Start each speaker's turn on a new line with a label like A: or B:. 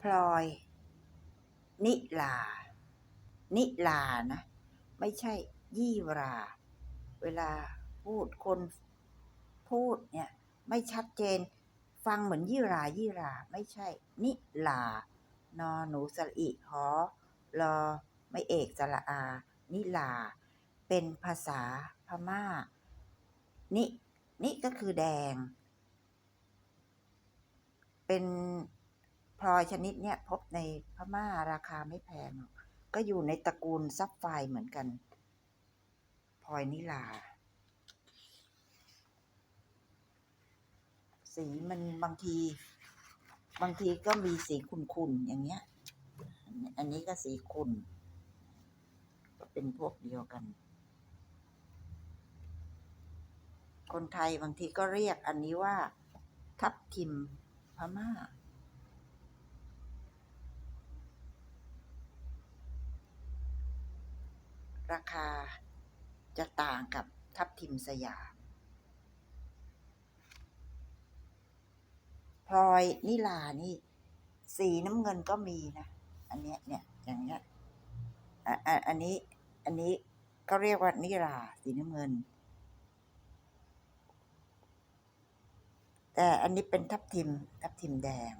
A: พลอย นิลา นิลานะ ไม่ใช่ยี่รา เวลาพูดคนพูดเนี่ยไม่ชัดเจน ฟังเหมือนยี่รายี่รา ไม่ใช่ นิลานอหนูสระอิหอรอไม่เอกสระอา นิลา เป็นภาษาพม่า นิ นิก็คือแดง เป็น พลอยชนิดเนี้ยพบในพม่าราคาไม่แพง ก็อยู่ในตระกูลซับไฟเหมือนกันพลอยนิลา สีมันบางที บางทีก็มีสีขุ่นๆอย่างเงี้ย อันนี้ก็สีขุ่นก็เป็นพวกเดียวกัน คนไทยบางทีก็เรียกอันนี้ว่า ทับทิมพม่า ราคาจะต่างกับทับทิมสยามพลอยนิลานี่ สีน้ำเงินก็มีนะ อันเนี้ยเนี่ยอย่างเงี้ยอะอะอันนี้อันนี้ก็เรียกว่านิลาสีน้ำเงิน แต่อันนี้เป็นทับทิมทับทิมแดง